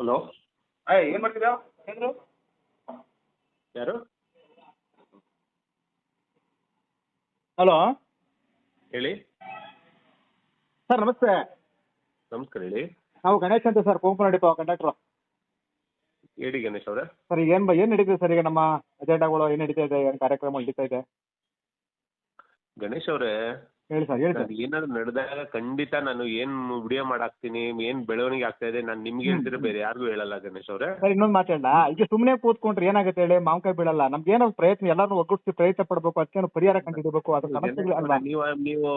Hello. ಅಯ್ಯ ಏನು ಮಾಡ್ತಿದ್ಯಾ? ಯಾರು? ಹಲೋ. ಹೇಳಿ. ಸರ್ ನಮಸ್ತೆ. ನಮಸ್ಕಾರ ಹೇಳಿ. ನಾವು ಗಣೇಶ್ ಅಂತ ಸರ್ ಕೊಂಕಣ ಡಿಪೋ ಕಂಡಕ್ಟ್ರು. ಹೇಳಿ ಗಣೇಶ್ ಅವರೇ. ಸರ್ ಈಗ ಏನು ಏನು ನಡೀತಿದೆ ಸರ್ ಈಗ ನಮ್ಮ ಅಜೆಂಡಾಗಳು ಏನು ನಡೀತಾ ಇದೆ ಏನು ಕಾರ್ಯಕ್ರಮ ನಡೀತಾ ಇದೆ? ಗಣೇಶ್ ಅವರೇ ಹೇಳಿ ಸರ್ ಹೇಳಿ ಸರ್. ನಾನು ಏನಾದ್ರು ನಡೆದಾಗ ಖಂಡಿತ ನಾನು ಏನ್ ವಿಡಿಯೋ ಮಾಡಾಕ್ತೀನಿ ಏನ್ ಬೆಳವಣಿಗೆ ಆಗ್ತಾ ಇದೆ ನಾನು ನಿಮ್ಗೆ ಹೇಳ್ತಿರ ಬೇರೆ ಯಾರಿಗೂ ಹೇಳಲ್ಲ ಗಣೇಶ್ ಅವ್ರೆ. ಸರ್ ಇನ್ನೊಂದು ಮಾತಾಡಲ್ಲ ಈಗ ಸುಮ್ಮನೆ ಕೂತ್ಕೊಂಡ್ರೆ ಏನಾಗುತ್ತೆ ಹೇಳಿ? ಮಾವಿನಕಾಯಿ ಬೀಳಲ್ಲ. ನಮ್ಗೆ ಏನೋ ಪ್ರಯತ್ನ ಎಲ್ಲರೂ ಒಗ್ಗೂಡಿಸಿ ಪ್ರಯತ್ನ ಪಡ್ಬೇಕು ಅದಕ್ಕೆ ಪರಿಹಾರ ಕಂಡುಹಿಡಬೇಕು ಅದ್ರ ಸಮಸ್ಯೆಗಳು ಅಲ್ವಾ? ನೀವು ನೀವು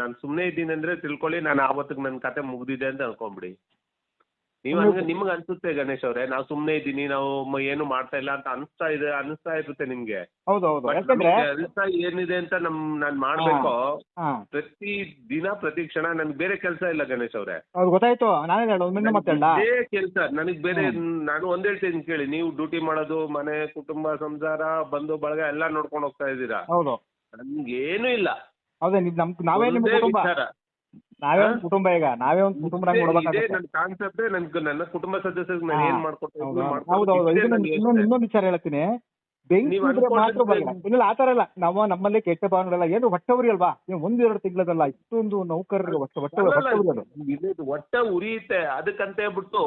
ನಾನು ಸುಮ್ಮನೆ ಇದ್ದೀನಿ ಅಂದ್ರೆ ತಿಳ್ಕೊಳ್ಳಿ ನಾನು ಆವತ್ತಿಗೆ ನನ್ನ ಕತೆ ಮುಗ್ದಿದೆ ಅಂತ ಅನ್ಕೊಂಬಿಡಿ. ನೀವು ಹಂಗ ನಿಮ್ಗೆ ಅನ್ಸುತ್ತೆ ಗಣೇಶ್ ಅವ್ರೆ ನಾವು ಸುಮ್ಮನೆ ಇದ್ದೀನಿ ನಾವು ಏನು ಮಾಡ್ತಾ ಇಲ್ಲ ಅಂತ ಅನಿಸ್ತಾ ಇದೆ ಅನಿಸ್ತಾ ಇರುತ್ತೆ ನಿಮ್ಗೆ. ಹೌದು ಹೌದು ಯಾಕಂದ್ರೆ ನಮ್ಗೆ ಕೆಲ್ಸ ಏನಿದೆ ಅಂತ ನಮ್ ನಾನ್ ಮಾಡ್ಬೇಕು ಹಾ ಪ್ರತಿ ದಿನ ಪ್ರತಿ ಕ್ಷಣ ನನ್ಗೆ ಬೇರೆ ಕೆಲಸ ಇಲ್ಲ ಗಣೇಶ್ ಅವ್ರೆ. ಗೊತ್ತಾಯ್ತು. ನಾನೇ ಹೇಳು ಇದೇ ಕೆಲಸ. ನನಗ್ ಬೇರೆ ನಾನು ಒಂದ್ ಹೇಳ್ತೀನಿ ಕೇಳಿ. ನೀವು ಡ್ಯೂಟಿ ಮಾಡೋದು ಮನೆ ಕುಟುಂಬ ಸಂಸಾರ ಬಂಧು ಬಳಗ ಎಲ್ಲಾ ನೋಡ್ಕೊಂಡು ಹೋಗ್ತಾ ಇದ್ದೀರಾ? ಹೌದು. ನನ್ಗೇನು ಇಲ್ಲ. ಹೌದೇ ನಿಮ್ ನಮ್ ನಾವೇ ನಿಮ್ಮ ಕುಟುಂಬ. ವಿಚಾರ. ನಾವೇ ಒಂದು ಕುಟುಂಬ ಈಗ ನಾವೇ ಒಂದು ಕುಟುಂಬ ನನ್ನ ಕಾನ್ಸೆಪ್ಟ್ ನನ್ನ ಕುಟುಂಬ ಸದಸ್ಯರಿಗೆ ನಾನು. ಏನ್ ಮಾಡ್ಕೊಡ್ತೀನಿ. ಇನ್ನೊಂದು ವಿಚಾರ ಹೇಳ್ತೀನಿ ಬೆಂಕಿ ಮಾತ್ರ ಬರಲ್ಲ. ಇಲ್ಲ ಆತರ ಇಲ್ಲ. ನಾವು ನಮ್ಮಲ್ಲಿ ಕೆಟ್ಟ ಭಾವನೆಗಳಲ್ಲ ಏನು ಹೊಟ್ಟೆವರಿ ಅಲ್ವಾ? ನೀವು ಒಂದೆರಡು ತಿಂಗಳದಲ್ಲ ಇಷ್ಟೊಂದು ನೌಕರರು ಹೊಟ್ಟೆ ಹೊಟ್ಟೆ ಹೊಟ್ಟೆ ಉರಿಯುತ್ತೆ. ಅದಕ್ಕಂತ ಹೇಳ್ಬಿಟ್ಟು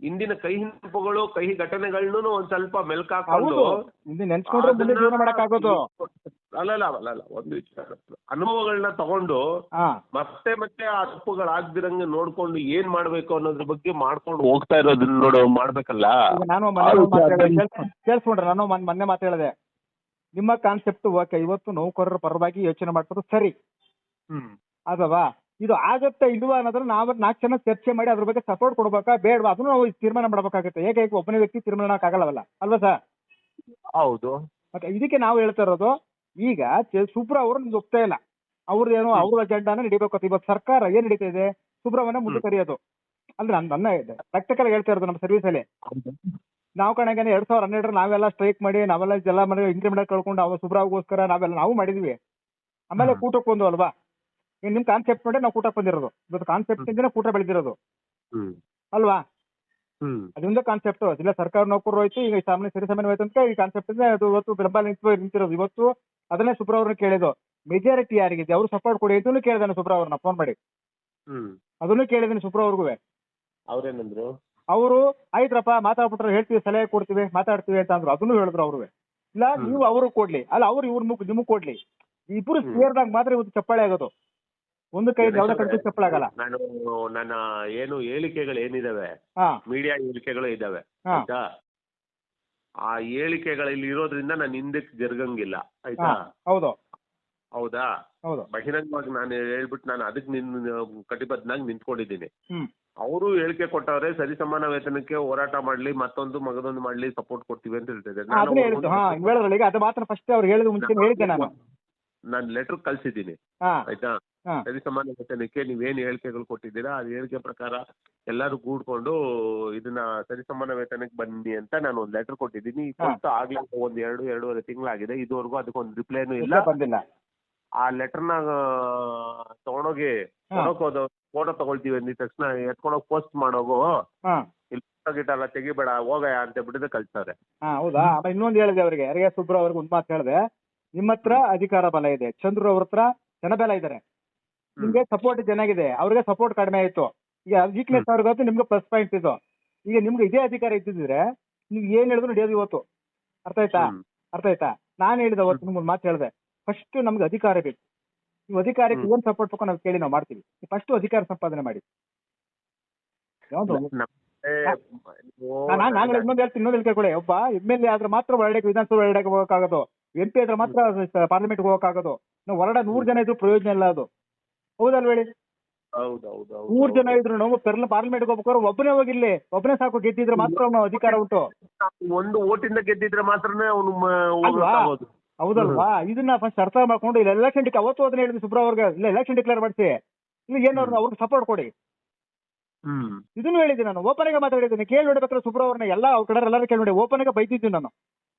ಇಂದಿನ ಕೈ ಹಿಂಪುಗಳು ಕೈ ಘಟನೆಗಳನ್ನೂ ಒಂದ್ ಸ್ವಲ್ಪ ಮೆಲ್ಕಾಕೊಂಡು ನೆನ್ಸ್ಕೊಂಡ್ರೆ ಮುಂದೆ ಜೀವನ ಮಾಡಕ್ಕಾಗೋದು. ಅಲ್ಲಲ್ಲ ಅಲ್ಲಲ್ಲ ಒಂದು ವಿಚಾರ ಅನುಭವಗಳನ್ನ ತಗೊಂಡು ಹಾ. ಮತ್ತೆ ಮತ್ತೆ ಆ ತಪ್ಪುಗಳಾಗ್ದಿರಂಗೆ ನೋಡ್ಕೊಂಡು ಏನ್ ಮಾಡ್ಬೇಕು ಅನ್ನೋದ್ರ ಬಗ್ಗೆ ಮಾಡ್ಕೊಂಡು ಹೋಗ್ತಾ ಇರೋದನ್ನ ನೋಡು ಮಾಡ್ಬೇಕಲ್ಲ? ಈಗ ನಾನು ಮೊನ್ನೆ ಹೇಳಿದೆ ಕೇಳ್ಸ್- ಕೇಳಿಸ್ಕೊಂಡ್ರೆ ನಾನು ಮೊನ್ನೆ ಮೊನ್ನೆ ಮಾತು ಹೇಳಿದೆ. ನಿಮ್ಮ ಕಾನ್ಸೆಪ್ಟ್ ಓಕೆ ಇವತ್ತು ನೌಕರರ ಪರವಾಗಿ ಯೋಚನೆ ಮಾಡ್ತಾರೆ ಸರಿ. ಹ್ಮ್. ಅದವಾ? ಇದು ಆಗತ್ತಾ ಇಲ್ವಾ ಅನ್ನೋದ್ರ ನಾವ್ ನಾಲ್ಕು ಜನ ಚರ್ಚೆ ಮಾಡಿ ಅದ್ರ ಬಗ್ಗೆ ಸಪೋರ್ಟ್ ಕೊಡ್ಬೇಕಾ ಬೇಡವಾ? ಅದನ್ನು ನಾವು ತೀರ್ಮಾನ ಮಾಡ್ಬೇಕಾಗುತ್ತೆ. ಹೇಗೆ ಒಬ್ಬನೇ ವ್ಯಕ್ತಿ ತೀರ್ಮಾನ ಆಗಲ್ಲವಲ್ಲ? ಅಲ್ವಾ ಸರ್? ಹೌದು. ಮತ್ತೆ ಇದಕ್ಕೆ ನಾವು ಹೇಳ್ತಾ ಇರೋದು ಈಗ ಸುಬ್ರ ಅವರು ನಿಮ್ಗೆ ಒಪ್ತಾ ಇಲ್ಲ. ಅವ್ರದ್ದು ಏನೋ ಅವ್ರ ಅಜೆಂಡಾನ ನಡಿಬೇಕು ಅಂತ. ಇವತ್ತು ಸರ್ಕಾರ ಏನ್ ನಡೀತಾ ಇದೆ? ಸುಬ್ರಹ್ಮಣ್ಯ ಮುಂದೆ ಕರೆಯೋದು ಅಂದ್ರೆ ನನ್ನ ನನ್ನ ಪ್ರಾಕ್ಟಿಕಲ್ ಹೇಳ್ತಾ ಇರೋದು ನಮ್ಮ ಸರ್ವಿಸ್ ಅಲ್ಲಿ. ನಾವು ಕಣಗೆ ಎರಡ್ ಸಾವಿರ ಹನ್ನೆರಡರ ನಾವೆಲ್ಲ ಸ್ಟ್ರೈಕ್ ಮಾಡಿ ನಾವೆಲ್ಲ ಎಲ್ಲ ಮಾಡಿ ಇಂಕ್ರಿಮೆಂಟ್ ಕಳ್ಕೊಂಡು ಅವ ಸುಬ್ರಾವ್ಗೋಸ್ಕರ ನಾವೆಲ್ಲ ನಾವು ಮಾಡಿದ್ವಿ. ಆಮೇಲೆ. ಕೂಟಕ್ಕೆ ಬಂದು ಅಲ್ವಾ? ಈಗ ನಿಮ್ ಕಾನ್ಸೆಪ್ಟ್ ನೋಡಿ ನಾವು ಕೂಟಕ್ಕೆ ಬಂದಿರೋದು. ಇವತ್ತು ಕಾನ್ಸೆಪ್ಟ್ ಇಂದನೇ ಕೂಟ ಬೆಳೆದಿರೋದು. ಅಲ್ವಾ? ಅದರಿಂದ ಕಾನ್ಸೆಪ್ಟ್ ಇಲ್ಲ ಸರ್ಕಾರ ನೌಕರರು ಹೋಯ್ತು ಈಗ ಸಾಮಾನ್ಯ ಸರಿ ಸಾಮಾನ್ಯ ಹೋಯ್ತು ಅಂತ ಈ ಕಾನ್ಸೆಪ್ಟ್ ಇಂದ ಅದು ಇವತ್ತು ಬೆಂಬಲ ನಿಂತು ನಿಂತಿರೋದು. ಇವತ್ತು ಅದನ್ನೇ ಸುಬ್ರ ಅವ್ರನ್ನ ಕೇಳಿದ್ದು. ಮೆಜಾರಿಟಿ ಯಾರಿಗಿದೆ? ಅವ್ರು ಸಪೋರ್ಟ್ ಕೊಡಿ ಇದನ್ನು ಕೇಳಿದಾನೆ ಸುಬ್ರ ಅವ್ರನ್ನ ಫೋನ್ ಮಾಡಿ. ಹ್ಮ್. ಅದನ್ನು ಕೇಳಿದ್ದೀನಿ ಸುಬ್ರ ಅವ್ರಿಗೂ ಅವ್ರೇನಂದ್ರು? ಅವರು ಆಯ್ತ್ರಪ್ಪ ಮಾತಾಡ್ಬಿಟ್ರೆ ಹೇಳ್ತೀವಿ ಸಲಹೆ ಕೊಡ್ತೀವಿ ಮಾತಾಡ್ತೀವಿ ಅಂತ ಅಂದ್ರು. ಅದನ್ನು ಹೇಳಿದ್ರು ಅವ್ರು ಇಲ್ಲ. ನೀವು ಅವರು ಕೊಡ್ಲಿ. ಅಲ್ಲ ಅವ್ರು ಇವ್ರ ಮುಖ ನಿಮಗ್ ಕೊಡ್ಲಿ. ಇಬ್ರು ಸೇರ್ದಾಗ ಮಾತ್ರ ಇವತ್ತು ಚಪ್ಪಾಳೆ ಆಗೋದು. ಒಂದು ಕೈ ಯಾವ್ದೇ ಕಡೆ ಚಪ್ಪಾಳೆ ಆಗಲ್ಲ. ನಾನು ನನ್ನ ಏನು ಹೇಳಿಕೆಗಳು ಏನಿದಾವೆ? ಹಾ. ಮೀಡಿಯಾ ಹೇಳಿಕೆಗಳು ಇದಾವೆ. ಆಯ್ತಾ? ಆ ಹೇಳಿಕೆಗಳಲ್ಲಿ ಇರೋದ್ರಿಂದ ನಾನು ಹಿಂದಕ್ಕೆ ಜರುಗಂಗಿಲ್ಲ ಆಯ್ತಾ? ಹೌದು. ಹೌದಾ? ಹೌದು. ಬಹಿರಂಗವಾಗಿ ನಾನು ಹೇಳ್ಬಿಟ್ಟು ನಾನು ಅದಕ್ಕೆ ನಿನ್ ಕಟಿಬದ್ಧನಾಗಿ ನಿಂತ್ಕೊಂಡಿದ್ದೀನಿ. ಅವರು ಹೇಳಿಕೆ ಕೊಟ್ಟವ್ರೆ ಸರಿ ಸಮಾನ ವೇತನಕ್ಕೆ ಹೋರಾಟ ಮಾಡ್ಲಿ ಮತ್ತೊಂದು ಮಗದೊಂದು ಮಾಡ್ಲಿ ಸಪೋರ್ಟ್ ಕೊಡ್ತೀವಿ ಅಂತ ಹೇಳ್ತಿದ್ದಾರೆ ನಾನು ಲೆಟರ್ ಕಳ್ಸಿದ್ದೀನಿ ಆಯ್ತಾ? ಸರಿ ಸಮಾನ ವೇತನಕ್ಕೆ ನೀವೇನು ಹೇಳಿಕೆಗಳು ಕೊಟ್ಟಿದ್ದೀರಾ ಆ ಹೇಳಿಕೆ ಪ್ರಕಾರ ಎಲ್ಲಾರು ಕೂಡ್ಕೊಂಡು ಇದನ್ನ ಸರಿ ಸಮಾನ ವೇತನಕ್ಕೆ ಬನ್ನಿ ಅಂತ ನಾನು ಒಂದು ಲೆಟರ್ ಕೊಟ್ಟಿದ್ದೀನಿ. ಕೊಟ್ಟು ಆಗ್ಲೇ ಒಂದ್ ಎರಡು ಎರಡೂವರೆ ತಿಂಗಳಾಗಿದೆ. ಇದುವರೆಗೂ ಅದಕ್ಕೊಂದು ರಿಪ್ಲೈನು ಇಲ್ಲ. ಇಲ್ಲ ಬಂದಿಲ್ಲ. ಆ ಲೆಟರ್ನ ತಗೊಂಡೋಗಿ ಹೋದ ಫೋಟೋ ತಗೊಳ್ತೀವಿ ಅಂದಿದ ತಕ್ಷಣ ಎತ್ಕೊಂಡೋಗಿ ಪೋಸ್ಟ್ ಮಾಡೋಗು ಇಲ್ಲಿ ಫೋಟೋ ತೆಗಿಬೇಡ ಹೋಗಯ ಅಂತ ಬಿಟ್ಟಿದ್ರೆ ಕಳ್ಸ್ತಾರೆ. ಹೌದಾ? ಇನ್ನೊಂದು ಹೇಳಿದೆ ಅವರಿಗೆ. ಯಾರಿಗೆ ಸುಬ್ರ ಅವ್ರಿಗೆ ಒಂದು ಮಾತು ಹೇಳಿದೆ. ನಿಮ್ಮ ಹತ್ರ ಅಧಿಕಾರ ಬಲ ಇದೆ. ಚಂದ್ರು ಅವ್ರ ಹತ್ರ ಜನಬಲ ಇದ್ದಾರೆ ನಿಮ್ಗೆ ಸಪೋರ್ಟ್ ಚೆನ್ನಾಗಿದೆ. ಅವ್ರಿಗೆ ಸಪೋರ್ಟ್ ಕಡಿಮೆ ಆಯ್ತು. ಈಗ ವೀಕ್ನೆಸ್ ಅವ್ರಿಗಂತೂ ನಿಮ್ಗೆ ಪ್ಲಸ್ ಪಾಯಿಂಟ್ ಇದು ಈಗ ನಿಮ್ಗೆ ಇದೇ ಅಧಿಕಾರ ಇದ್ದಿದ್ರೆ ನೀವು ಏನ್ ಹೇಳಿದ್ರು ನಡೆಯೋದು ಇವತ್ತು. ಅರ್ಥ ಆಯ್ತಾ. ಅರ್ಥ ಆಯ್ತಾ? ನಾನು ಹೇಳಿದ ಅವತ್ತು ನಿಮ್ಗೆ ಮಾತು ಹೇಳಿದೆ. ಫಸ್ಟ್ ನಮ್ಗೆ ಅಧಿಕಾರ ಬೇಕು. ನೀವು ಅಧಿಕಾರಕ್ಕೆ. ಏನ್ ಸಪೋರ್ಟ್ ಬೇಕು ನಾವು ಕೇಳಿ ನಾವು ಮಾಡ್ತೀವಿ. ಫಸ್ಟ್ ಅಧಿಕಾರ ಸಂಪಾದನೆ ಮಾಡಿ. ನಾನು ನಾನು ಇನ್ನೊಂದು ಹೇಳ್ತೀನಿ ಇನ್ನೊಂದು ಹೇಳ್ಕೊಳ್ಳಿ ಒಬ್ಬ ಎಂ ಎಲ್ ಎ ಆದ್ರೆ ಮಾತ್ರ ಹೊರಡಕ್ಕೆ ವಿಧಾನಸಭೆ ಹೊರಡಕ್ಕೆ ಹೋಗಕ್ಕಾಗೋದು. ಎಂ ಪಿ ಆದ್ರೆ ಮಾತ್ರ ಪಾರ್ಲಿಮೆಂಟ್ ಹೋಗಕ್ಕಾಗೋದು. ನಾವು ಹೊರಡ ನೂರು ಜನ ಇದ್ರು ಪ್ರಯೋಜನ ಇಲ್ಲ ಅದು. ಹೌದಲ್ವ ಹೇಳಿ ಹೌದು ಹೌದು ಹೌದು ಜನ ಇದ್ರು ನಾವು ಪೆರ್ಲ ಪಾರ್ಲಿಮೆಂಟ್ ಹೋಗ್ಬೇಕಾದ್ರೆ ಒಬ್ಬನೇ ಹೋಗಿರ್ಲಿ. ಒಬ್ಬನೇ ಸಾಕು ಗೆದ್ದಿದ್ರೆ ಮಾತ್ರ ಅವನು ಅಧಿಕಾರ ಉಂಟು. ಒಂದು ಓಟಿಂದ ಗೆದ್ದಿದ್ರೆ ಮಾತ್ರನೇ ಅವನು ಹೌದಲ್ವಾ? ಇದನ್ನ ಫಸ್ಟ್ ಅರ್ಥ ಮಾಡ್ಕೊಂಡು ಇಲ್ಲ ಎಲೆಕ್ಷನ್ ಡಿಕ್ ಅವತ್ತು ಅದನ್ನ ಹೇಳಿದ್ವಿ ಸುಬ್ರ ಅವ್ರಿಗೆ. ಇಲ್ಲ ಎಲೆಕ್ಷನ್ ಡಿಕ್ಲೇರ್ ಮಾಡಿಸಿ. ಇಲ್ಲ ಏನಾದ್ರು ಅವ್ರಿಗೆ ಸಪೋರ್ಟ್ ಕೊಡಿ. ಹ್ಮ್. ಇದನ್ನು ಹೇಳಿದ್ದೆ ನಾನು. ಓಪನ್ ಆಗಿ ಮಾತಾಡಿದ್ದೀನಿ ಕೇಳಿ ನೋಡ್ಬೇಕಾದ್ರೆ ಸುಬ್ರ ಅವ್ರನ್ನ ಎಲ್ಲ ಅವ್ರ ಕಡೆ ಎಲ್ಲರೂ ಕೇಳಿ ನೋಡಿ. ಓಪನ್ ಆಗಿ ಬೈತಿದ್ದೀನಿ ನಾನು.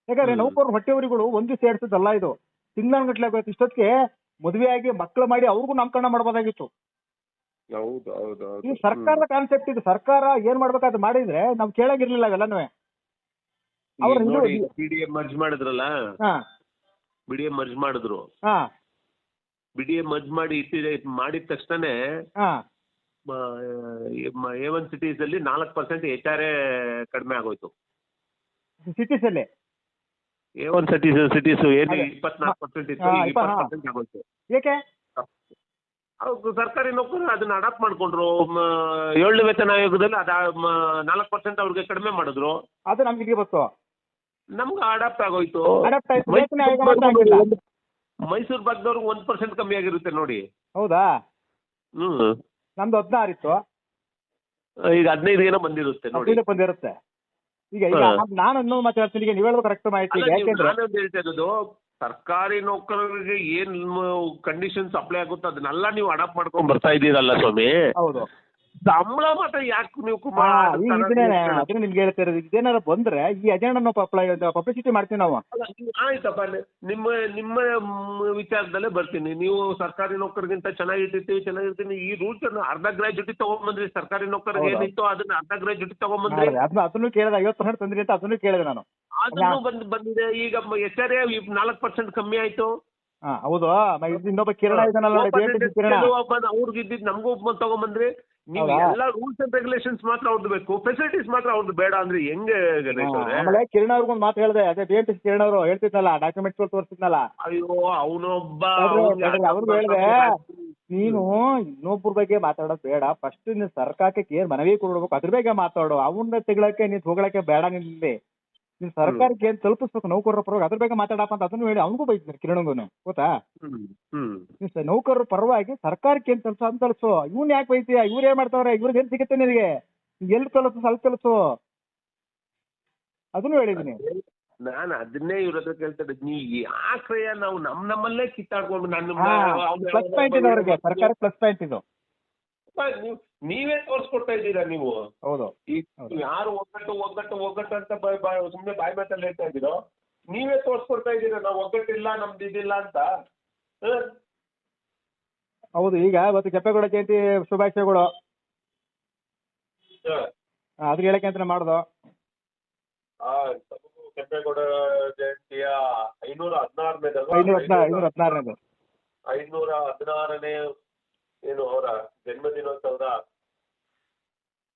ಯಾಕಂದ್ರೆ ನೌಕರ ಹೊಟ್ಟೆ ಹೊಟ್ಟೆವರಿಗಳು ಒಂದು ಸೇರ್ಸದಲ್ಲ ಇದು. ತಿಂಗಳ ತಿಂಗಳಗಟ್ಲೆ ಆಗೋಯ್ತು ಇಷ್ಟೊತ್ತಿಗೆ. ಮದುವೆ ಆಗಿ ಮಕ್ಕಳು ಮಾಡಿ ಅವ್ರಿಗೂ ನಾಮಕರಣ ಮಾಡಬಹುದಾಗಿತ್ತು ಹೌದು ಹೌದು ಹೌದು. ಈ ಸರ್ಕಾರದ ಕಾನ್ಸೆಪ್ಟ್ ಇದು. ಸರ್ಕಾರ ಏನ್ ಮಾಡ್ಬೇಕಾದ್ ಮಾಡಿದ್ರೆ ನಾವ್ ಕೇಳಂಗಿರ್ಲಿಲ್ಲ ಅವೆಲ್ಲನೂ ಅವ್ರು ಈಗ ಬಿಡಿಎ ಮರ್ಜ್ ಮಾಡಿದ್ರಲ್ಲ? ಹಾ. ಬಿ ಮರ್ಜ್ ಮಾಡಿದ್ರು. ಹಾ. ಬಿಡಿಎ ಮರ್ಜ್ ಮಾಡಿ ಇಟ್ಟಿದೆ ಮಾಡಿದ ತಕ್ಷಣನೇ ಹಾ. ಎ ಒನ್ ಸಿಟೀಸ್ ಅಲ್ಲಿ ನಾಲ್ಕು ಪರ್ಸೆಂಟ್ ಎಚ್ ಆರ್ ಎ ಕಡಿಮೆ ಆಗೋಯ್ತು. ಸಿಟೀಸ್ ಅಲ್ಲಿ? ಎ ಒನ್ ಸಿಟೀಸ್ ಸಿಟೀಸ್ ಏನು ಇಪ್ಪತ್ನಾಲ್ಕು ಪರ್ಸೆಂಟ್ ಇತ್ತು ಹಾ, ಈಗ ಇಪ್ಪ- ಇಪ್ಪತ್ತು ಹಾ. ಪರ್ಸೆಂಟ್ ಆಗೋಯ್ತು. ಏಕೆ? ಅವ್ರು ಸರ್ಕಾರಿ ನೌಕರರು ಅದನ್ನ ಅಡಾಪ್ಟ್ ಮಾಡ್ಕೊಂಡ್ರು. ಏಳು ಏಳನೇ ವೇತನ ಆಯೋಗದಲ್ಲಿ ಅದ ನಾಲ್ಕು ಪರ್ಸೆಂಟ್ ಅವ್ರಿಗೆ ಕಡಿಮೆ ಮಾಡಿದ್ರು. ಅದು ನಮ್ಗೆ ಇಲ್ಲಿ ಗೊತ್ತು? ನಮ್ಗೆ ಅಡಾಪ್ಟ್ ಆಗೋಯ್ತು. ಮೈಸೂರು ಭಾಗದವ್ರಿಗೆ ಒಂದ್ ಪರ್ಸೆಂಟ್ ಕಮ್ಮಿ ಆಗಿರುತ್ತೆ ನೋಡಿ. ಹೌದಾ? ಹ್ಮ್. ನಮ್ದು ಹದಿನಾರು ಇತ್ತು. ಈಗ ಹದಿನೈದು ಏನೋ ಬಂದಿರುತ್ತೆ ನೋಡಿ. ಬಂದಿರುತ್ತೆ. ಈಗ ಈಗ ಹಾ. ನಾನ್- ನಾನು ಇನ್ನೊಂದು ಮಾತಾಡ್ತೀನಿ ಈಗ ನೀವು ಹೇಳೋದು ಕರೆಕ್ಟ್ ಮಾಹಿತಿ ಅಲ್ಲ, ಈಗ ನೀವು ಯಾಕೆಂದ್ರೆ ಹೇಳ್ತಾ ಇರೋದು ಸರ್ಕಾರಿ ನೌಕರರಿಗೆ ಏನ್ ಕಂಡೀಷನ್ಸ್ ಅಪ್ಲೈ ಆಗುತ್ತೋ ಅದನ್ನೆಲ್ಲ ನೀವು ಅಡಾಪ್ಟ್ ಮಾಡ್ಕೊಂಡ್ ಬರ್ತಾ ಇದ್ದೀರಲ್ಲ ಸ್ವಾಮಿ. ಹೌದು. ಸಂಬಳ ಮಾತ್ರ ಯಾಕೆ ನೀವು ಕುಮಾರ ಅದನ್ನ ನಿಮ್ಗೆ ಹೇಳ್ತಾ ಇರೋದು. ಇದೇನಾರ ಬಂದ್ರೆ ಈ ಅಜೆಂಡಾ ನಾವು ಪಬ್ಲಿಸಿಟಿ ಮಾಡ್ತೀವಿ ನಾವು. ಆಯ್ತಪ್ಪ ನಿಮ್ಮ ನಿಮ್ಮ ವಿಚಾರದಲ್ಲೇ ಬರ್ತೀನಿ. ನೀವು ಸರ್ಕಾರಿ ನೌಕರಿಗಿಂತ ಚೆನ್ನಾಗಿರ್ತೀವಿ ಚೆನ್ನಾಗಿರ್ತೀನಿ ಈ ರೂಲ್ಸ್ ಅನ್ನು ಅರ್ಧ ಗ್ರಾಜ್ಯುಟಿ ತಗೊಂಬಂದ್ರಿ. ಸರ್ಕಾರಿ ನೌಕರಿಗೆ. ಏನಿತ್ತು ಅದನ್ನ ಅರ್ಧ ಗ್ರಾಜ್ಯುಟಿ ತಗೊಂಬಂದ್ರಿ. ಮಾಡಿದೆ. ಅದನ್ನ ಅದನ್ನು ಕೇಳಿದ ಐವತ್ತು ಪರ್ಸೆಂಟ್ ತಂದ್ರಿ ಅಂತ ಅದನ್ನು ಕೇಳಿದೆ ನಾನು. ಅದನ್ನು ಬಂದ್ ಬಂದಿದೆ. ಈಗ ಎಚ್ ಆರ್ ನಾಲ್ಕು ಪರ್ಸೆಂಟ್ ಕಮ್ಮಿ ಆಯ್ತು. ಹೌದು. ಇನ್ನೊಬ್ಬ ಕಿರಣ ಕಿರಣ. ಅವ್ರಿಗೆ ಇದ್ದಿದ್ದು ನಮಗೂ ಒಬ್ಬ ತಗೊಂಬಂದ್ರಿ. ನೀವು? ಎಲ್ಲ ರೂಲ್ಸ್ ಅಂಡ್ ರೆಗ್ಯುಲೇಷನ್ಸ್ ಮಾತ್ರ ಅವ್ರದ್ದು ಬೇಕು ಫೆಸಿಲಿಟೀಸ್ ಮಾತ್ರ ಅವ್ರದ್ದು ಬೇಡ ಅಂದ್ರೆ ಹೆಂಗೆ ಗಣೇಶ್ ಅವ್ರೆ? ಆಮೇಲೆ ಕಿರಣ್ ಅವ್ರಿಗೊಂದು ಮಾತು ಹೇಳಿದೆ. ಅದೇ ಬಿ ಎಂ ಟಿ ಕಿರಣ ಅವರು ಹೇಳ್ತಿದ್ನಲ್ಲ ಡಾಕ್ಯುಮೆಂಟ್ಸ್ ತೋರಿಸಿದ್ನಲ್ಲ. ಅಯ್ಯೋ ಅವನೊಬ್ಬ ಅವ್ರು ಹೇಳ್ದೆ. ನೀನು ಇನ್ನೊಬ್ಬರ ಬಗ್ಗೆ ಮಾತಾಡೋದು ಬೇಡ. ಫಸ್ಟ್ ನೀನು ಸರ್ಕಾರಕ್ಕೆ ಏನ್ ಮನವಿ ಕೊಡ್ಬೇಕು ಅದ್ರ ಬಗ್ಗೆ ಮಾತಾಡು. ಅವನ್ನ ತೆಗಳಕ್ಕೆ ನೀನ್ ಹೊಗಳಕ್ಕೆ ಬೇಡ ನಿಲ್ಲಿ ನೀನ್ ಸರ್ಕಾರಕ್ಕೆ ಏನ್ ತಲುಪಿಸ್ಬೇಕು ನೌಕರರ ಪರವಾಗಿ ಅದ್ರ ಬಗ್ಗೆ ಮಾತಾಡಪ್ಪ ಅಂತ ಅದನ್ನು ಹೇಳಿ ಅವನಿಗೂ ಬೈತಿದ್ರು ಕಿರಣಗುನು ಗೊತ್ತಾ? ಹ್ಮ್ ಹ್ಮ್. ನೀನ್ ನೌಕರರ ಪರವಾಗಿ ಸರ್ಕಾರಕ್ಕೆ ಏನ್ ತಲುಪ ಅಂತ ತಲುಪಿಸು. ಇವನ್ ಯಾಕೆ ಬೈತೀಯ? ಇವ್ರು ಏನ್ ಮಾಡ್ತಾವ್ರೆ? ಇವ್ರಿಗೆ ಏನ್ ಸಿಗುತ್ತೆ ನಿನಗೆ? ಎಲ್ಲಿ ತಲುಪು ಅಲ್ಲಿ ತಲುಪು ಅದನ್ನು ಹೇಳಿದೀನಿ. ನಾನು ಅದನ್ನೇ ಇವ್ರ ಹತ್ರ ಕೇಳ್ತಾ ಇದ್ದೆ ಆಶ್ರಯ ಯಾಕ್ರಯ್ಯ ನಾವು ನಮ್ ನಮ್ಮಲ್ಲೇ ಕಿತ್ತಾಡ್ಕೊಂಡು ನನ್ನ ಪ್ಲಸ್ ಪಾಯಿಂಟ್ ಇದೆ ಅವ್ರಿಗೆ. ಸರ್ಕಾರ ಪ್ಲಸ್ ಪಾಯಿಂಟ್ ಇದು. ನೀವು ನೀವೇ ತೋರಿಸ್ಕೊಡ್ತಾ ಇದ್ದೀರಾ ನೀವು? ಹೌದು. ಈ ಯಾರು ಒಗ್ಗಟ್ಟು ಒಗ್ಗಟ್ಟು ಒಗ್ಗಟ್ಟು ಅಂತ ಸುಮ್ಮನೆ ಬಾಯಿ ಮಾತಲ್ಲಿ ಹೇಳ್ತಾ ಇದ್ದೀರೋ? ನೀವೇ ತೋರಿಸ್ಕೊಡ್ತಾ ಇದ್ದೀರಾ ನಾವು ಒಗ್ಗಟ್ಟಿಲ್ಲ ನಮ್ದು ಇದಿಲ್ಲ ಅಂತ? ಹೌದು ಈಗ ಇವತ್ತು ಕೆಂಪೇಗೌಡ ಜಯಂತಿ ಶುಭಾಶಯಗಳು. ಅದ್ರ ಹೇಳಕ್ಕೆ ಅಂತ ಮಾಡುದು. ಕೆಂಪೇಗೌಡ ಜಯಂತಿಯ ಐನೂರ ಹದಿನಾರನೇದು. ಐನೂರ ಹದಿನಾರನೇ ಏನು ಅವರ ಜನ್ಮದಿನೋತ್ಸವದ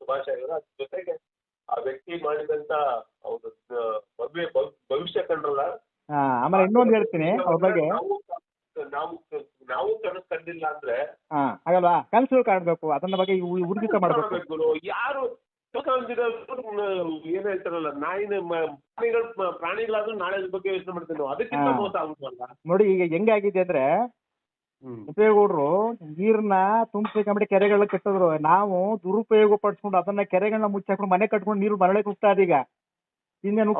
ಶುಭಾಶಯಗಳು. ಅದ್ರ ಜೊತೆಗೆ ಆ ವ್ಯಕ್ತಿ ಮಾಡಿದಂತ ಅವ್ರ ಭವ್ಯ ಭವ್- ಭವಿಷ್ಯ ಕಂಡ್ರಲ್ಲ? ಹಾ ಆಮೇಲೆ ಇನ್ನೊಂದು ಹೇಳ್ತೀನಿ ಅವ್ರ ಬಗ್ಗೆ. ನಾವು ನಾವು ನಾವು ಕನಸು ಕಂಡಿಲ್ಲ ಅಂದ್ರೆ? ಹಾ ಆಗಲ್ವಾ ಕನಸು ಕಾಣ್ಬೇಕು ಅದನ್ನ ಬಗ್ಗೆ ಊರ್ಜಿತ ಮಾಡ್ಬೇಕು. ಮಾಡ್ಬೇಕು. ಯಾರು ಏನ್ ಹೇಳ್ತಾರಲ್ಲ ನಾಯಿನ ಪ್ರಾಣಿಗಳು ಪ್ರಾಣಿಗಳಾದ್ರೂ ನಾಳೆ ಬಗ್ಗೆ ಯೋಚನೆ ಮಾಡ್ತೀವಿ ನಾವು. ಅದಕ್ಕಿಂತ. ಮೋಸ ಆಗುತ್ತಲ್ಲ ನೋಡಿ ಈಗ ಹೆಂಗಾಗಿದೆ ಅಂದ್ರೆ ಕೆಂಪೇಗೌಡರು ನೀರ್ನ ತುಂಬಿಸ್ಕೊಂಬಿಟ್ಟು ಕೆರೆಗಳನ್ನ ಕಟ್ಟಿದ್ರು. ನಾವು ದುರುಪಯೋಗ ಪಡಿಸ್ಕೊಂಡು ಅದನ್ನ ಕೆರೆಗಳನ್ನ ಮುಚ್ಚಾಕೊಂಡು ಮನೆ ಕಟ್ಕೊಂಡು ನೀರು ಮರಳೆ ನುಗ್ತಾ ಈಗ ಇನ್ನೇನು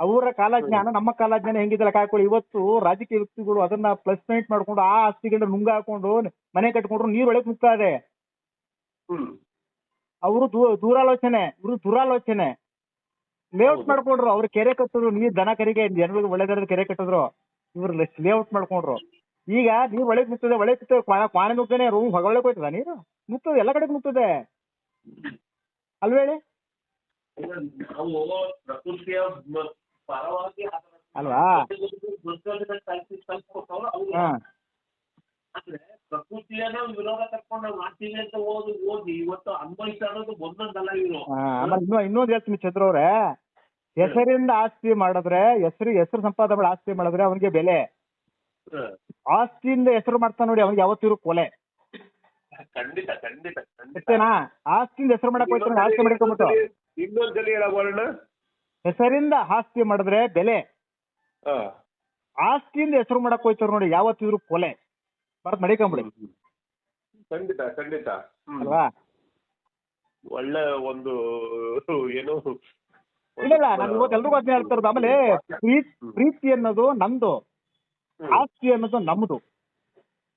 ಅವರ ಕಾಲಜ್ಞಾನ ನಮ್ಮ ಕಾಲಜ್ಞಾನ ಹೆಂಗಿದೆಲ್ಲ ಕಾಯ್ಕೊಳ್ಳಿ ಇವತ್ತು ರಾಜಕೀಯ ವ್ಯಕ್ತಿಗಳು ಅದನ್ನ ಪ್ಲಸ್ ಪಾಯಿಂಟ್ ಮಾಡ್ಕೊಂಡು ಆ ಆಸ್ತಿಗಳನ್ನ ನುಂಗ ಹಾಕೊಂಡು ಮನೆ ಕಟ್ಕೊಂಡ್ರು ನೀರ್ ಒಳಗೆ ನುಗ್ತಾ ಇದೆ. ಅವರು ದೂರಾಲೋಚನೆ ಇವರು ದುರಾಲೋಚನೆ. ಲೇಔಟ್ ಮಾಡ್ಕೊಂಡ್ರು. ಅವ್ರು ಕೆರೆ ಕಟ್ಟಿದ್ರು ನೀರು ದನ ಕರಿಗೆ ಜನಗಳಿಗೆ ಒಳ್ಳೆದಾರ ಕೆರೆ ಕಟ್ಟಿದ್ರು. ಇವ್ರು ಲೇಔಟ್ ಮಾಡ್ಕೊಂಡ್ರು. ಈಗ ನೀರ್ ಒಳಗೆ ನುಗ್ತದೆ ಒಳಗೆ ನುಗ್ತದೆ ಕ್ವಾ- ಕ್ವಾಣೆ ನುಗ್ತಾನೆ ರೂಮ್ ಹೊಗಳಕ್ಕೆ ಹೋಯ್ತದ ನೀರು? ನುಗ್ತದೆ ಎಲ್ಲ ಕಡೆ ನುಗ್ತದೆ ಅಲ್ವೇಳಿ ಅಲ್ವಾ? ಇನ್ನೊಂದ್ ಪ್ರಕೃತಿಯನ್ನ ವಿರೋಧ ಕರ್ಕೊಂಡು ನಾವು ಮಾಡ್ತೀವಿ ಅಂತ ಓದಿ ಓದಿ ಇವತ್ತು ಅನ್ವಯಿಸ್ತಾ ಇರೋದು ಒಂದೊಂದಲ್ಲ ಇವರು. ಹಾ, ಆಮೇಲೆ ಇನ್ನೂ ಇನ್ನೊಂದು ಹೇಳ್ತೀನಿ ಚಂದ್ರ ಅವ್ರೆ. ಹೆಸರಿಂದ ಆಸ್ತಿ ಮಾಡಿದ್ರೆ ಹೆಸರು ಹೆಸರು ಸಂಪಾದನೆ ಮಾಡಿ ಆಸ್ತಿ ಮಾಡಿದ್ರೆ ಅವನಿಗೆ ಬೆಲೆ. ಆಸ್ತಿಯಿಂದ ಹೆಸರು ಮಾಡ್ತಾನೆ ನೋಡಿ ಅವ್ನಿಗೆ ಯಾವತ್ತಿರು ಕೊಲೆ. ಖಂಡಿತ ಖಂಡಿತ ಅಷ್ಟೇನಾ ಆಸ್ತಿಯಿಂದ ಹೆಸರು ಮಾಡಕ್ ಹೋಯ್ತಾನೆ ಆಸ್ತಿ ಮಾಡ್ಕೊಂಬಿಟ್ಟು ಇನ್ನೊಂದ್ಸಲಿ ಹೆಸರಿಂದ ಆಸ್ತಿ ಮಾಡಿದ್ರೆ ಬೆಲೆ. ಆಸ್ತಿಯಿಂದ ಹೆಸರು ಮಾಡಕ್ ಹೋಯ್ತಾರ ನೋಡಿ ಯಾವತ್ತಿದ್ರು ಕೊಲೆ. ಬರ್ತ್ ಮಡಿಕೊಂಬಿಡಿ. ಖಂಡಿತ ಖಂಡಿತ. ಅಲ್ವಾ? ಒಳ್ಳೆ ಒಂದು ಏನು ಇಲ್ಲ ಇಲ್ಲ ನಾನು ಇವತ್ತು ಎಲ್ರಿಗೂ ಅದನ್ನ ಹೇಳ್ತಾ ಇರೋದು. ಆಮೇಲೆ ಪ್ರೀತಿ ಪ್ರೀತಿ ಅನ್ನೋದು ನಮ್ದು ಆಸ್ತಿ ಅನ್ನೋದು ನಮ್ದು.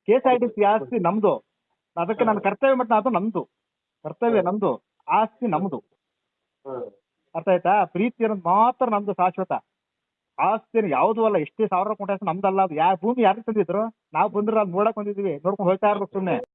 K S R T C ಆಸ್ತಿ ನಮ್ದು. ಅದಕ್ಕೆ ನಾನು ಕರ್ತವ್ಯ ಮಟ್ಟ ಅದು ನಮ್ದು. ಕರ್ತವ್ಯ ನಮ್ದು. ಆಸ್ತಿ ನಮ್ದು. ಅರ್ಥ ಆಯ್ತಾ? ಪ್ರೀತಿ ಅನ್ನೋದು ಮಾತ್ರ ನಮ್ದು ಶಾಶ್ವತ. ಆಸ್ತಿ ಯಾವ್ದು ಅಲ್ಲ ಎಷ್ಟೇ ಸಾವಿರ ಕೋಟಿ ನಮ್ದಲ್ಲ ಅದು. ಯಾ ಭೂಮಿ ಯಾರು ತಂದಿದ್ರು? ನಾವು ಬಂದ್ರೆ ಅದು ನೋಡಕ್ ಬಂದಿದೀವಿ. ನೋಡ್ಕೊಂಡು ಹೋಗ್ತಾ ಇರ್ಬೇಕು ಸುಮ್ನೆ.